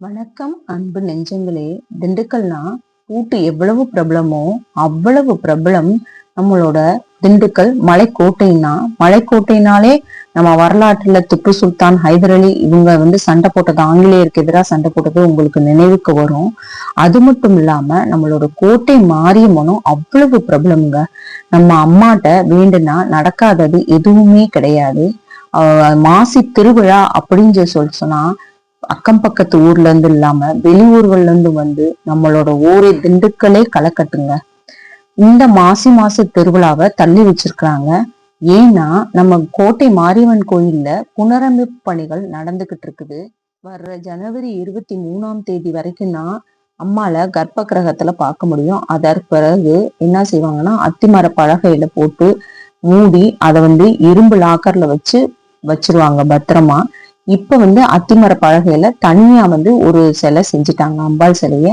வணக்கம் அன்பு நெஞ்சங்களே. திண்டுக்கல்னா ஊட்டு எவ்வளவு பிரபலமோ அவ்வளவு பிரபலம் நம்மளோட திண்டுக்கல் மலைக்கோட்டைன்னா மலைக்கோட்டைனாலே நம்ம வரலாற்றுல திப்பு சுல்தான் ஹைதர் அலி இவங்க வந்து சண்டை போட்டது ஆங்கிலேயருக்கு எதிராக சண்டை போட்டது உங்களுக்கு நினைவுக்கு வரும். அது மட்டும் இல்லாம நம்மளோட கோட்டை மாரியம்மனும் அவ்வளவு பிரபலம்ங்க. நம்ம அம்மாட்ட வேண்டுனா நடக்காதது எதுவுமே கிடையாது. மாசி திருவிழா அப்படின்னு சொல்லி சொன்னா அக்கம் பக்கத்து ஊர்ல இருந்து இல்லாம வெளியூர்கள்ல இருந்து வந்து நம்மளோட ஊரே திண்டுக்கலே களக்கட்டுங்க. இந்த மாசி மாச திருவிழாவை தள்ளி வச்சிருக்கிறாங்க. ஏன்னா நம்ம கோட்டை மாரியம்மன் கோயில்ல புனரமைப்பு பணிகள் நடந்துகிட்டு இருக்குது வர்ற ஜனவரி இருபத்தி மூணாம் தேதி வரைக்கும் தான் அம்மால கர்ப்ப கிரகத்துல பார்க்க முடியும். அதற்கு பிறகு என்ன செய்வாங்கன்னா அத்திமர பலகையில போட்டு மூடி அதை வந்து இரும்பு லாக்கர்ல வச்சு வச்சிருவாங்க பத்திரமா. இப்ப வந்து அத்திமர பலகையில தனியா வந்து ஒரு சிலை செஞ்சுட்டாங்க அம்பாள் சிலைய.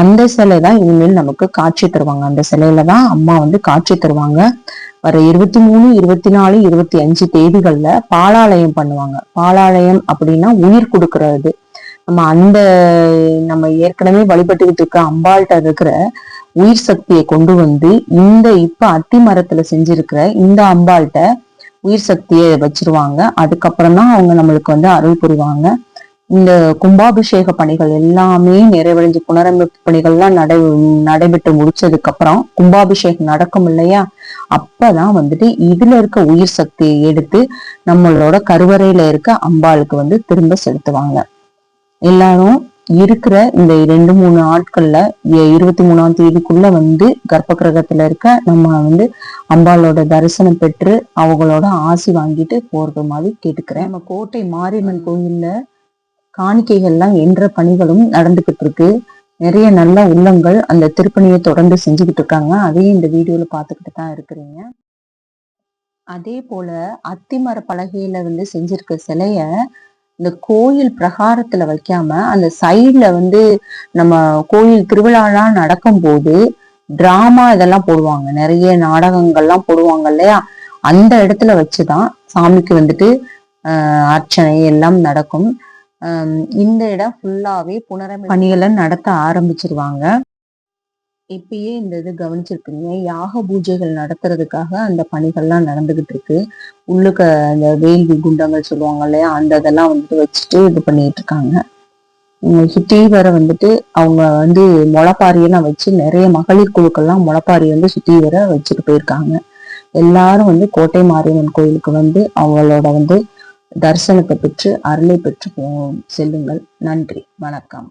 அந்த சிலை தான் இனிமேல் நமக்கு காட்சி தருவாங்க. அந்த சிலையில தான் அம்மா வந்து காட்சி தருவாங்க. வர இருபத்தி மூணு இருபத்தி நாலு இருபத்தி அஞ்சு தேதிகள்ல பாலாலயம் பண்ணுவாங்க. பாலாலயம் அப்படின்னா உயிர் கொடுக்கறது. நம்ம அந்த நம்ம ஏற்கனவே வழிபட்டுக்கிட்டு இருக்க அம்பாள்கிட்ட இருக்கிற உயிர் சக்தியை கொண்டு வந்து இந்த இப்ப அத்தி மரத்துல செஞ்சிருக்கிற இந்த அம்பாள்கிட்ட உயிர் சக்தியை வச்சிருவாங்க. அதுக்கப்புறம் தான் அவங்க நம்மளுக்கு வந்து அருள் புரிவாங்க. இந்த கும்பாபிஷேக பணிகள் எல்லாமே நிறைவடைஞ்சு புனரமைப்பு பணிகள்லாம் நடை நடைபெற்று முடிச்சதுக்கு அப்புறம் கும்பாபிஷேகம் நடக்கும் இல்லையா? அப்பதான் வந்துட்டு இதுல இருக்க உயிர் சக்தியை எடுத்து நம்மளோட கருவறையில இருக்க அம்பாளுக்கு வந்து திரும்ப செலுத்துவாங்க. எல்லாரும் இருக்கிற இந்த ரெண்டு மூணு ஆட்கள்ல இருபத்தி மூணாம் தேதிக்குள்ள வந்து கர்ப்ப கிரகத்துல இருக்க நம்ம வந்து அம்பாளோட தரிசனம் பெற்று அவங்களோட ஆசி வாங்கிட்டு போறது மாதிரி கேட்டுக்கிறேன். நம்ம கோட்டை மாரியம்மன் கோயில்ல காணிக்கைகள்லாம் என்ற பணிகளும் நடந்துகிட்டு இருக்கு நிறைய நல்ல உள்ளங்கள் அந்த திருப்பணியை தொடர்ந்து செஞ்சுக்கிட்டு இருக்காங்க. அதையும் இந்த வீடியோல பாத்துக்கிட்டு தான் இருக்கிறீங்க. அதே போல அத்திமர பலகையில வந்து செஞ்சிருக்க சிலைய இந்த கோயில் பிரகாரத்துல வைக்காம அந்த சைட்ல வந்து நம்ம கோயில் திருவிழாலாம் நடக்கும் போது டிராமா இதெல்லாம் போடுவாங்க. நிறைய நாடகங்கள்லாம் போடுவாங்க இல்லையா? அந்த இடத்துல வச்சுதான் சாமிக்கு வந்துட்டு அர்ச்சனை எல்லாம் நடக்கும். இந்த இடம் ஃபுல்லாவே புனரமை பணிகளை நடத்த ஆரம்பிச்சிருவாங்க. இப்பயே இந்த இது கவனிச்சிருக்கீங்க யாக பூஜைகள் நடத்துறதுக்காக அந்த பணிகள்லாம் நடந்துகிட்டு இருக்கு. உள்ளுக்க அந்த வேள்வி குண்டங்கள் சொல்லுவாங்க இல்லையா? அந்த இதெல்லாம் வந்துட்டு வச்சுட்டு இது பண்ணிட்டு இருக்காங்க. சுற்றி வர வந்துட்டு அவங்க வந்து முளைப்பாரியெல்லாம் வச்சு நிறைய மகளிர் குழுக்கள்லாம் முளைப்பாரி வந்து சுற்றி வர வச்சுட்டு போயிருக்காங்க. எல்லாரும் வந்து கோட்டை மாரியம்மன் கோயிலுக்கு வந்து அவங்களோட வந்து தரிசனத்தை பெற்று அருளை பெற்று செல்லுங்கள். நன்றி. வணக்கம்.